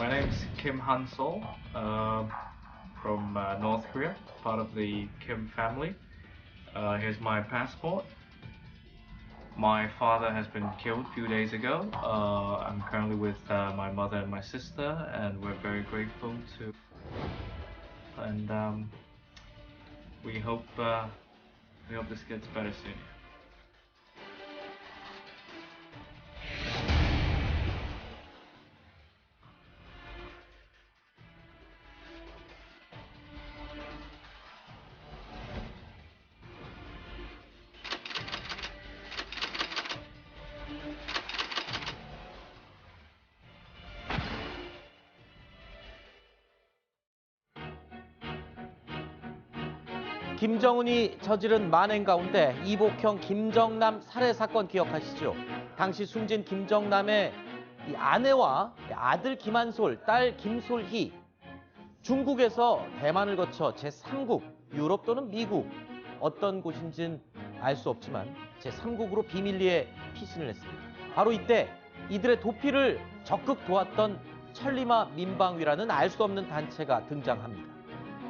My name is Kim Han Sol uh, from uh, North Korea, part of the Kim family. Uh, here's my passport. My father has been killed a few days ago. Uh, I'm currently with uh, my mother and my sister, and we're very grateful to. And um, we hope uh, we hope this gets better soon. 김정은이 저지른 만행 가운데 이복형 김정남 살해 사건 기억하시죠? 당시 숨진 김정남의 이 아내와 아들 김한솔, 딸 김솔희 중국에서 대만을 거쳐 제3국 유럽 또는 미국 어떤 곳인지는 알 수 없지만 제3국으로 비밀리에 피신을 했습니다. 바로 이때 이들의 도피를 적극 도왔던 천리마 민방위라는 알 수 없는 단체가 등장합니다.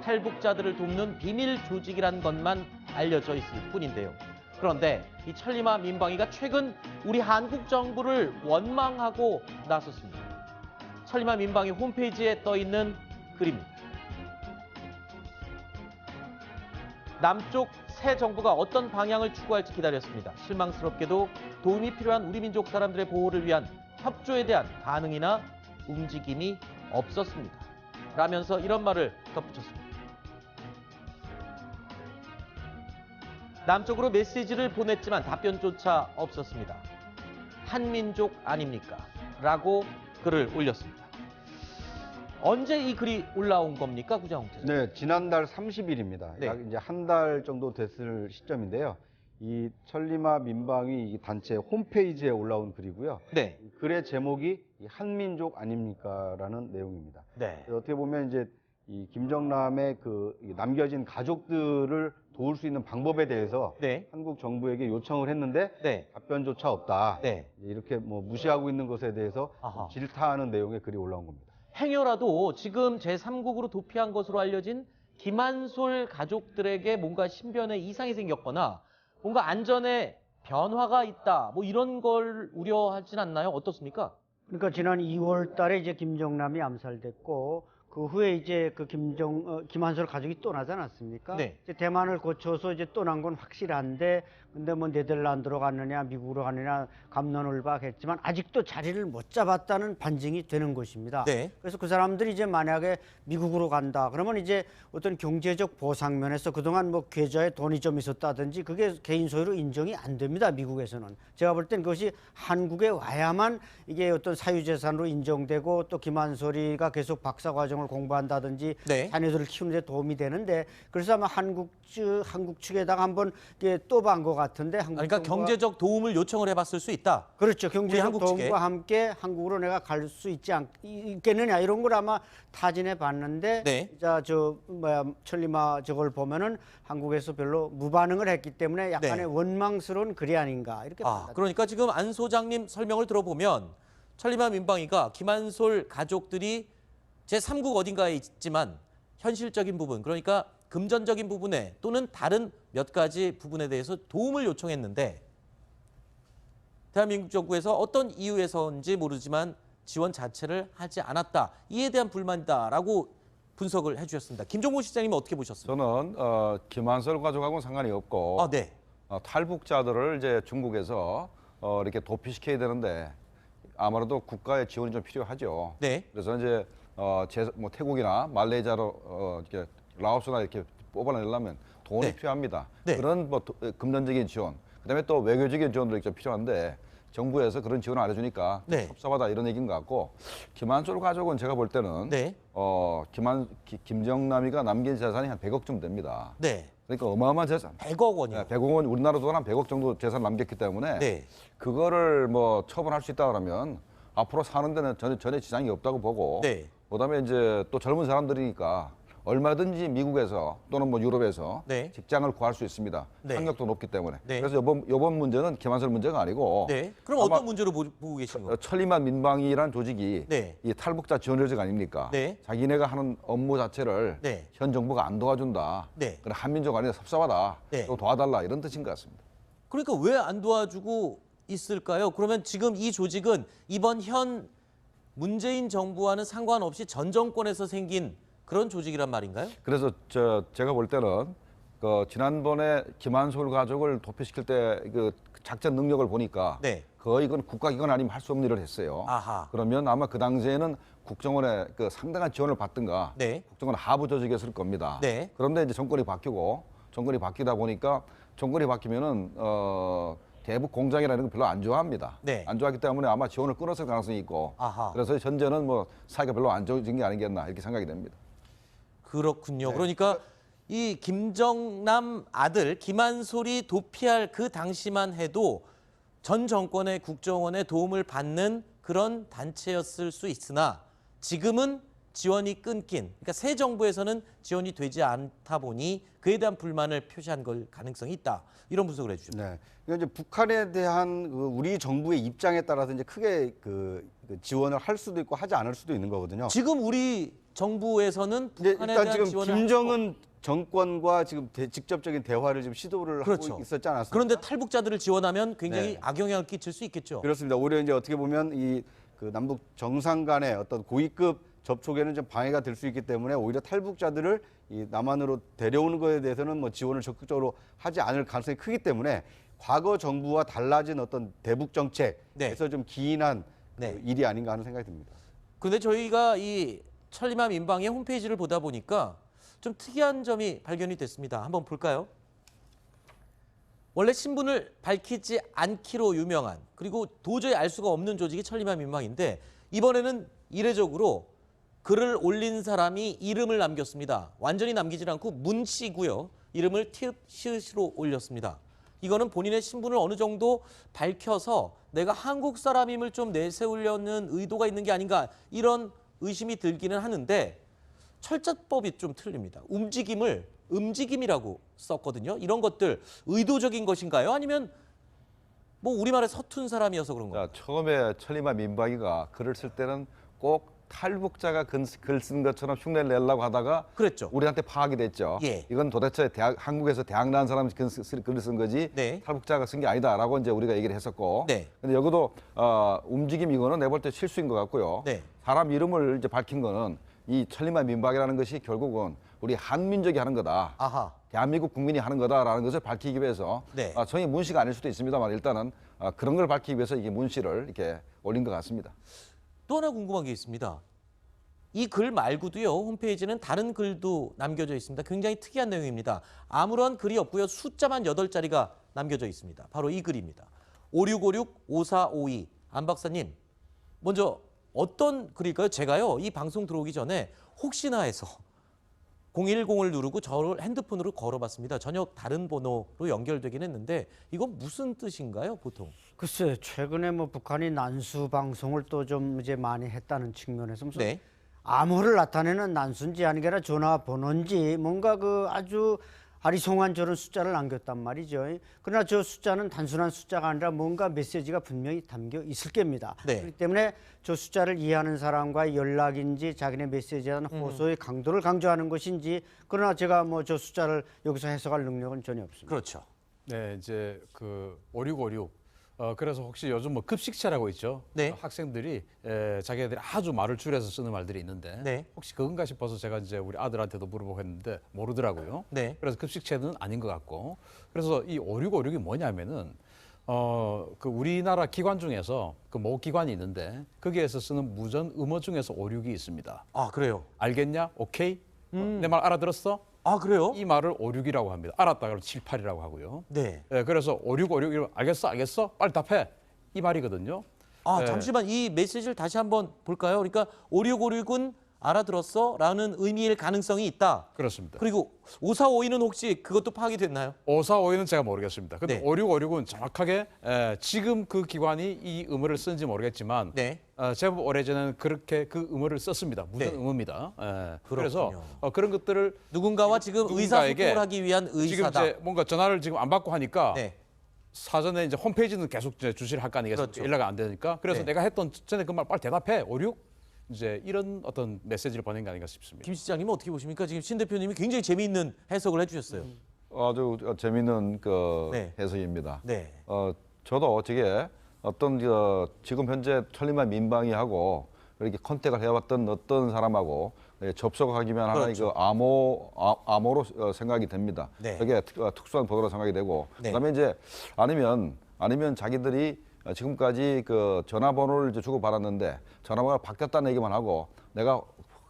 탈북자들을 돕는 비밀 조직이란 것만 알려져 있을 뿐인데요. 그런데 이 천리마 민방위가 최근 우리 한국 정부를 원망하고 나섰습니다. 천리마 민방위 홈페이지에 떠 있는 글입니다. 남쪽 새 정부가 어떤 방향을 추구할지 기다렸습니다. 실망스럽게도 도움이 필요한 우리 민족 사람들의 보호를 위한 협조에 대한 반응이나 움직임이 없었습니다. 라면서 이런 말을 덧붙였습니다. 남쪽으로 메시지를 보냈지만 답변조차 없었습니다. 한민족 아닙니까? 라고 글을 올렸습니다. 언제 이 글이 올라온 겁니까, 구자홍 태 네, 지난달 30일입니다. 네. 약 이제 한 달 정도 됐을 시점인데요. 이 천리마 민방위 이 단체 홈페이지에 올라온 글이고요. 네. 이 글의 제목이 이 한민족 아닙니까라는 내용입니다. 네. 어떻게 보면 이제 이 김정남의 그이 남겨진 가족들을 도울 수 있는 방법에 대해서 네. 한국 정부에게 요청을 했는데 네. 답변조차 없다. 네. 이렇게 뭐 무시하고 있는 것에 대해서 아하. 질타하는 내용의 글이 올라온 겁니다. 행여라도 지금 제3국으로 도피한 것으로 알려진 김한솔 가족들에게 뭔가 신변에 이상이 생겼거나 뭔가 안전에 변화가 있다. 뭐 이런 걸 우려하진 않나요? 어떻습니까? 그러니까 지난 2월 달에 이제 김정남이 암살됐고 그 후에 이제 그 김정 어, 김한솔 가족이 떠나지 않았습니까? 네. 이제 대만을 거쳐서 이제 떠난 건 확실한데 근데 뭐 네덜란드로 갔느냐 미국으로 갔느냐 감론을박했지만 아직도 자리를 못 잡았다는 반증이 되는 것입니다. 네. 그래서 그 사람들이 이제 만약에 미국으로 간다 그러면 이제 어떤 경제적 보상 면에서 그동안 뭐 계좌에 돈이 좀 있었다든지 그게 개인 소유로 인정이 안 됩니다 미국에서는 제가 볼 땐 그것이 한국에 와야만 이게 어떤 사유재산으로 인정되고 또 김한솔이가 계속 박사 과정 을 공부한다든지 네. 자녀들을 키우는 데 도움이 되는데 그래서 아마 한국 측 한국 측에다가 한번 이게 또 반 것 같은데 한국 그러니까 경제적 도움을 요청을 해봤을 수 있다. 그렇죠. 경제적 한국 측에. 도움과 함께 한국으로 내가 갈 수 있지 않, 있겠느냐 이런 걸 아마 타진해 봤는데 네. 자, 저 뭐야 천리마 저걸 보면은 한국에서 별로 무반응을 했기 때문에 약간의 네. 원망스러운 글이 아닌가 이렇게 아, 판단. 그러니까 지금 안 소장님 설명을 들어보면 천리마 민방위가 김한솔 가족들이 제3국 어딘가에 있지만 현실적인 부분, 그러니까 금전적인 부분에 또는 다른 몇 가지 부분에 대해서 도움을 요청했는데 대한민국 정부에서 어떤 이유에서인지 모르지만 지원 자체를 하지 않았다. 이에 대한 불만이다라고 분석을 해주셨습니다. 김종국 시장님은 어떻게 보셨습니까? 저는 어, 김한솔 가족하고는 상관이 없고 아, 네. 어, 탈북자들을 이제 중국에서 어, 이렇게 도피시켜야 되는데 아무래도 국가의 지원이 좀 필요하죠. 네. 그래서 이제 어, 제, 뭐 태국이나 말레이시아로 어, 이렇게 라오스나 이렇게 뽑아내려면 돈이 네. 필요합니다. 네. 그런 뭐 도- 금전적인 지원, 그다음에 또 외교적인 지원도 좀 필요한데 정부에서 그런 지원을 안 해주니까 좀 네. 섭섭하다 이런 얘기인 것 같고 김한솔 가족은 제가 볼 때는 네. 어, 김한 기- 김정남이가 남긴 재산이 한 100억쯤 됩니다. 네. 그러니까 어마어마한 재산. 100억 원이요. 네, 100억 원 우리나라 돈 한 100억 정도 재산 남겼기 때문에 네. 그거를 뭐 처분할 수 있다 그러면 앞으로 사는 데는 전혀 전혀 지장이 없다고 보고 네. 그다음에 이제 또 젊은 사람들이니까 얼마든지 미국에서 또는 뭐 유럽에서 네. 직장을 구할 수 있습니다. 네. 학력도 높기 때문에. 네. 그래서 이번 이번 문제는 김한솔 문제가 아니고 네. 그럼 어떤 문제로 보, 고 계신 어, 거예요? 천리만 민방위라는 조직이 네. 이 탈북자 지원 조직 아닙니까? 네. 자기네가 하는 업무 자체를 네. 현 정부가 안 도와준다. 네. 그래 한민족 아니라 섭섭하다. 네. 또 도와달라 이런 뜻인 것 같습니다. 그러니까 왜 안 도와주고 있을까요? 그러면 지금 이 조직은 이번 현 문재인 정부와는 상관없이 전 정권에서 생긴 그런 조직이란 말인가요? 그래서 저 제가 볼 때는 그 지난번에 김한솔 가족을 도피시킬 때 그 작전 능력을 보니까 네. 거의 이건 국가기관 아니면 할 수 없는 일을 했어요. 아하. 그러면 아마 그 당시에는 국정원의 그 상당한 지원을 받든가 네. 국정원 하부 조직이었을 겁니다. 네. 그런데 이제 정권이 바뀌고 정권이 바뀌다 보니까 정권이 바뀌면은 어 대북 공장이라는 걸 별로 안 좋아합니다. 네. 안 좋아하기 때문에 아마 지원을 끊었을 가능성이 있고 아하. 그래서 현재는 뭐 사이가 별로 안 좋아진 게 아니겠나 이렇게 생각이 됩니다. 그렇군요. 그러니까 이 김정남 아들 김한솔이 도피할 그 당시만 해도 전 정권의 국정원의 도움을 받는 그런 단체였을 수 있으나 지금은 지원이 끊긴 그러니까 새 정부에서는 지원이 되지 않다 보니 그에 대한 불만을 표시한 걸 가능성이 있다. 이런 분석을 해주죠. 네. 이건 이제 북한에 대한 그 우리 정부의 입장에 따라서 이제 크게 그, 그 지원을 할 수도 있고 하지 않을 수도 있는 거거든요. 지금 우리 정부에서는 북한에 일단 대한 지금 김정은 정권과 지금 대- 직접적인 대화를 지금 시도를 그렇죠. 하고 있었지 않았습니까? 그런데 탈북자들을 지원하면 굉장히 네. 악영향을 끼칠 수 있겠죠. 그렇습니다. 오히려 이제 어떻게 보면 이 그 남북 정상 간의 어떤 고위급 접촉에는 좀 방해가 될 수 있기 때문에 오히려 탈북자들을 이 남한으로 데려오는 것에 대해서는 뭐 지원을 적극적으로 하지 않을 가능성이 크기 때문에 과거 정부와 달라진 어떤 대북 정책에서 좀 기인한 네. 그 일이 아닌가 하는 생각이 듭니다. 근데 저희가 이 천리마 민방의 홈페이지를 보다 보니까 좀 특이한 점이 발견이 됐습니다. 한번 볼까요? 원래 신분을 밝히지 않기로 유명한 그리고 도저히 알 수가 없는 조직이 천리마 민방인데 이번에는 이례적으로 글을 올린 사람이 이름을 남겼습니다. 완전히 남기지 않고 문씨고요. 이름을 티읕 시읒으로 올렸습니다. 이거는 본인의 신분을 어느 정도 밝혀서 내가 한국 사람임을 좀 내세우려는 의도가 있는 게 아닌가 이런 의심이 들기는 하는데 철자법이 좀 틀립니다. 움직임을 움직임이라고 썼거든요. 이런 것들 의도적인 것인가요? 아니면 뭐 우리말에 서툰 사람이어서 그런 건가요? 자, 처음에 천리마 민박이가 글을 쓸 때는 꼭 탈북자가 글 쓴 것처럼 흉내를 내려고 하다가 그랬죠. 우리한테 파악이 됐죠. 예. 이건 도대체 대학, 한국에서 대학 나온 사람이 글, 쓰- 글을 쓴 거지 네. 탈북자가 쓴 게 아니다라고 이제 우리가 얘기를 했었고. 네. 근데 여기도 어, 움직임 이거는 내볼 때 실수인 것 같고요. 네. 사람 이름을 이제 밝힌 거는 이 천리마 민박이라는 것이 결국은 우리 한민족이 하는 거다. 아하. 대한민국 국민이 하는 거다라는 것을 밝히기 위해서 네. 아, 정의 문 씨가 아닐 수도 있습니다만 일단은 아, 그런 걸 밝히기 위해서 이게 문 씨를 이렇게 올린 것 같습니다. 또 하나 궁금한 게 있습니다. 이 글 말고도요 홈페이지는 다른 글도 남겨져 있습니다. 굉장히 특이한 내용입니다. 아무런 글이 없고요 숫자만 8자리가 남겨져 있습니다. 바로 이 글입니다. 5656-5452 안 박사님 먼저 어떤 글일까요? 제가요 이 방송 들어오기 전에 혹시나 해서 010을 누르고 저를 핸드폰으로 걸어봤습니다. 전혀 다른 번호로 연결되긴 했는데 이건 무슨 뜻인가요 보통? 글쎄 최근에 뭐 북한이 난수 방송을 또 좀 이제 많이 했다는 측면에서 무슨 네. 암호를 나타내는 난수인지 아니라 전화번호인지 뭔가 그 아주 아리송한 저런 숫자를 남겼단 말이죠. 그러나 저 숫자는 단순한 숫자가 아니라 뭔가 메시지가 분명히 담겨 있을 겁니다. 네. 그렇기 때문에 저 숫자를 이해하는 사람과의 연락인지 자기네 메시지에 대한 음. 호소의 강도를 강조하는 것인지 그러나 제가 뭐 저 숫자를 여기서 해석할 능력은 전혀 없습니다. 그렇죠. 네, 이제 그 5656. 어, 그래서 혹시 요즘 뭐 급식체라고 있죠. 네. 어, 학생들이 에, 자기들이 아주 말을 줄여서 쓰는 말들이 있는데 네. 혹시 그건가 싶어서 제가 이제 우리 아들한테도 물어보고 했는데 모르더라고요. 네. 그래서 급식체는 아닌 것 같고 그래서 이 5656이 뭐냐면은 어, 그 우리나라 기관 중에서 그 모 기관이 있는데 거기에서 쓰는 무전 음어 중에서 56이 있습니다. 아 그래요. 알겠냐? 오케이? 음. 내 말 알아들었어? 아 그래요? 이 말을 56이라고 합니다. 알았다 그러면 78이라고 하고요. 네. 예, 그래서 5656 이러면 알겠어, 알겠어, 빨리 답해 이 말이거든요. 아 네. 잠시만 이 메시지를 다시 한번 볼까요? 그러니까 5656은 알아들었어? 라는 의미일 가능성이 있다. 그렇습니다. 그리고 5452는 혹시 그것도 파악이 됐나요? 5452는 제가 모르겠습니다. 근데 네. 5656은 정확하게 에, 지금 그 기관이 이 음어를 쓴지 모르겠지만 네. 어, 제법 오래전에는 그렇게 그 음어를 썼습니다. 무전 네. 음어입니다. 에, 그래서 그렇군요. 어, 그런 것들을 누군가와 지금 의사소통을 하기 위한 지금 의사다. 이제 뭔가 전화를 지금 안 받고 하니까 네. 사전에 이제 홈페이지는 계속 이제 주시를 할 거 아니겠습니까? 그렇죠. 연락이 안 되니까. 그래서 네. 내가 했던 전에 그 말 빨리 대답해. 56 이제 이런 어떤 메시지를 보낸 게 아닌가 싶습니다. 김 시장님은 어떻게 보십니까? 지금 신 대표님이 굉장히 재미있는 해석을 해주셨어요. 아주 재미있는 그 네. 해석입니다. 네. 어, 저도 저게 어떤 저 지금 현재 천리만 민방위 하고 이렇게 컨택을 해왔던 어떤 사람하고 예, 접촉하기만 하나의 그렇죠. 그 암호 아, 암호로 어, 생각이 됩니다. 네. 그게 특, 어, 특수한 보도로 생각이 되고 네. 그다음에 이제 아니면 아니면 자기들이 어, 지금까지 그 전화번호를 이제 주고 받았는데 전화번호가 바뀌었다는 얘기만 하고 내가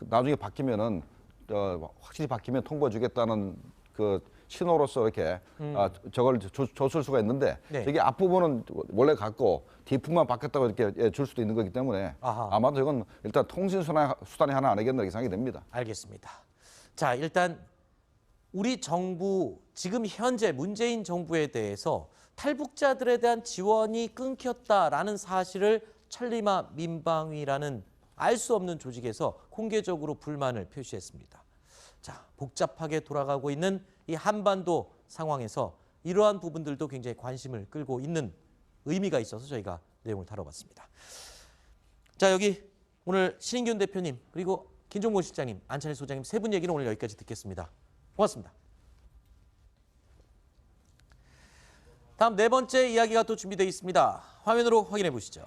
나중에 바뀌면은 어, 확실히 바뀌면 통보해 주겠다는 그 신호로서 이렇게 아, 저걸 줘, 줬을 수가 있는데 음. 네. 이게 앞부분은 원래 갖고 뒷부분만 바뀌었다고 이렇게 예, 줄 수도 있는 거기 때문에 아하. 아마도 이건 일단 통신 수단, 수단이 하나 아니겠나 이렇게 생각이 됩니다. 알겠습니다. 자, 일단 우리 정부 지금 현재 문재인 정부에 대해서 탈북자들에 대한 지원이 끊겼다라는 사실을 천리마 민방위라는 알 수 없는 조직에서 공개적으로 불만을 표시했습니다. 자, 복잡하게 돌아가고 있는 이 한반도 상황에서 이러한 부분들도 굉장히 관심을 끌고 있는 의미가 있어서 저희가 내용을 다뤄봤습니다. 자 여기 오늘 신인균 대표님 그리고 김종모 실장님 안찬일 소장님 세 분 얘기는 오늘 여기까지 듣겠습니다. 고맙습니다. 다음 네 번째 이야기가 또 준비되어 있습니다. 화면으로 확인해 보시죠.